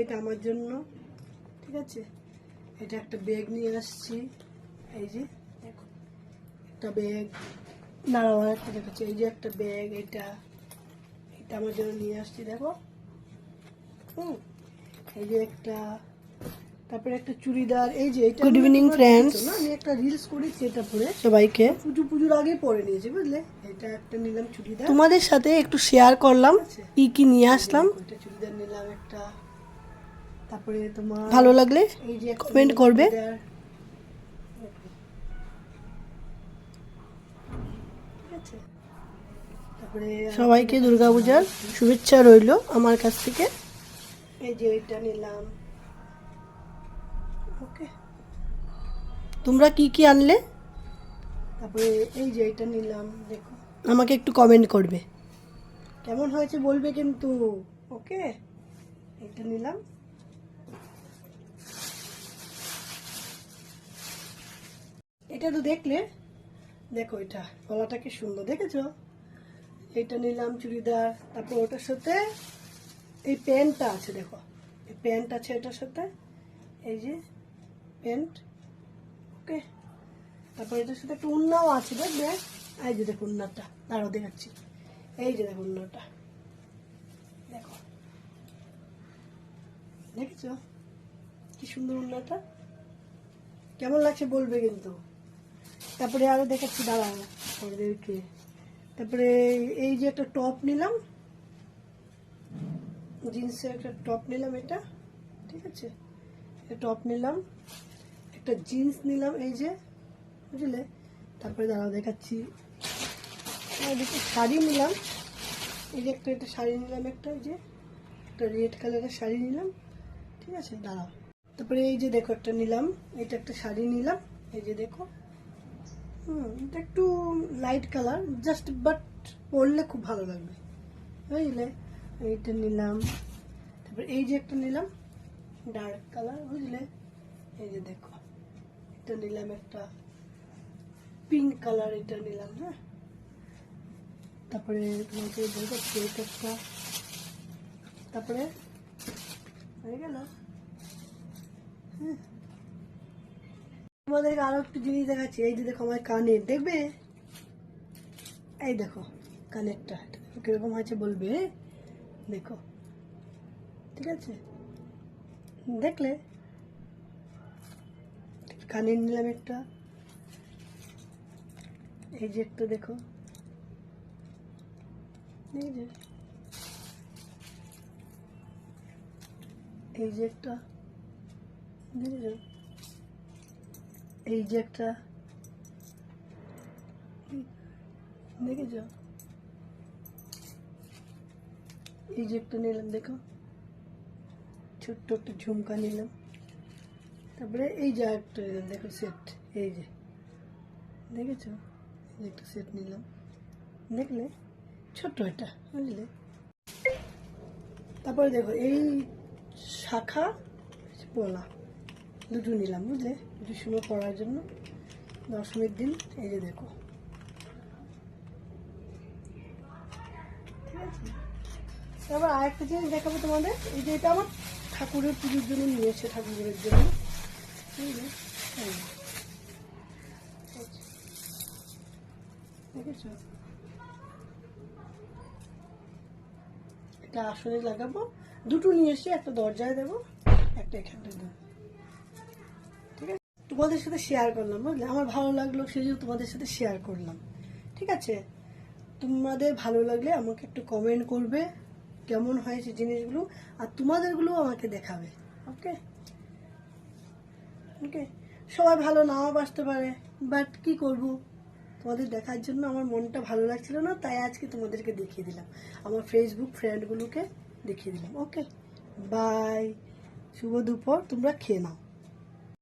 এটা আমার জন্য ঠিক আছে? এটা একটা ব্যাগ নিয়ে আসছি। এই যে দেখো একটা ব্যাগ দাঁড়াও একটা দেখাচ্ছি। এই যে একটা ব্যাগ এটা। এটা আমার জন্য নিয়ে আসছি দেখো। হুম এই যে একটা তারপরে একটা চুড়িদার। এই যে এটা Good evening, তোমরা friends. দেখেছ না? আমি একটা রিলস করেছি এটা পরে। সবাইকে। পুজো পুজোর আগে পরে নিয়েছি বুঝলে? এটা একটা নিলাম চুড়িদার। তোমাদের সাথে একটু শেয়ার করলাম কি কি নিয়ে আসলাম এটা চুড়িদার নিলাম একটা তারপরে তোমার ভালো লাগলে এই যে একটা করবে। সবাইকে দুর্গাপূজার শুভেচ্ছা রইল আমার কাছ থেকে। এই যে নিলাম। ওকে। তোমরা কি কি আনলে? তারপরে এই যে এটা নিলাম দেখো। আমাকে একটু কমেন্ট করবে। কেমন হয়েছে বলবে কিন্তু। ওকে। এটা নিলাম। এটা তো দেখলে, দেখো এটা, গলাটা কি সুন্দর, দেখেছ? এটা নিলাম চুড়িদার, তারপর ওটার সাথে এই প্যান্টটা আছে, দেখো। এই প্যান্ট আছে এটার সাথে, এই যে প্যান্ট, ওকে। তারপর এটার সাথে একটা উন্নাও আছে, দেখবে? এই যে দেখো উন্নাটা, দাঁড়াও দেখাচ্ছি। এই যে দেখো উন্নাটা, দেখো। দেখেছ? কি সুন্দর উন্নাটা? কেমন লাগছে বলবে কিন্তু। তারপরে আরও দেখাচ্ছি দাঁড়াও। ওদেরকে তারপরে এই যে একটা টপ নিলাম জিন্সের একটা টপ নিলাম এটা ঠিক আছে? টপ নিলাম একটা জিন্স নিলাম এই যে বুঝলে? তারপরে দাঁড়াও দেখাচ্ছি। শাড়ি নিলাম এই যে একটা একটা শাড়ি নিলাম একটা এই যে একটা রেড কালারের শাড়ি নিলাম ঠিক আছে? দাঁড়াও। তারপরে এই যে দেখো একটা নিলাম এটা একটা শাড়ি নিলাম এই যে দেখো। হুম, এটা একটু লাইট কালার জাস্ট বাট পরলে খুব ভালো লাগবে। বুঝলে? এইটা নিলাম। তারপরে এই যে একটা নিলাম ডার্ক কালার বুঝলে? এই যে দেখো, এটা নিলাম একটা পিঙ্ক কালার এটা নিলাম হ্যাঁ? তারপরে তোমাকে বলব কেক একটা। তারপরে হয়ে গেল। হ্যাঁ। তোমাদেরকে আরও একটু জিনিস দেখাচ্ছি। এই যে দেখো আমার কানে, দেখবে? এই দেখো, কানেরটা। কীরকম হয়েছে বলবে? দেখো। ঠিক আছে? দেখলে? কানের নিলাম একটা। এই যে একটা দেখো। এই যে। এই যে একটা। এই যে একটা দেখেছ? এই যে একটা নিলাম, দেখো। ছোট্ট একটা ঝুমকা নিলাম। তারপরে এই যে একটা নিলাম, দেখো সেট এই যে। দেখেছ? এই একটা সেট নিলাম। দেখলে? ছোট্ট এটা বুঝলে? তারপরে দেখো, এই শাখা পলা। দুটো নিলাম, বুঝলে? সময় পড়ার জন্য। দশমীর দিন, এই যে দেখো। ঠিক আছে? তারপর জিনিস দেখাবো তোমাদের। এই যে এটা আমার ঠাকুরের পুজোর জন্য নিয়েছে ঠাকুরের জন্য। আচ্ছা। দেখেছ? এটা আসলে লাগাবো। দুটো নিয়ে এসে একটা দরজায় দেবো, একটা এখানটায় দেবো। ঠিক আছে তোমাদের সাথে শেয়ার করলাম, বুঝলে? আমার ভালো লাগল সেই জন্য তোমাদের সাথে শেয়ার করলাম। ঠিক আছে? তোমাদের ভালো লাগলে আমাকে একটু কমেন্ট করবে, কেমন হয়েছে জিনিসগুলো, আর তোমাদেরগুলো আমাকে দেখাবে। ওকে ওকে সবাই ভালো নাও বাসতে পারে বাট কি করব? তোমাদের দেখার জন্য আমার মনটা ভালো লাগছিল না, তাই আজকে তোমাদেরকে দেখিয়ে দিলাম। আমার ফেসবুক ফ্রেন্ডগুলোকে দেখিয়ে দিলাম। ওকে বাই শুভ দুপুর, তোমরা খেয়ে নাও।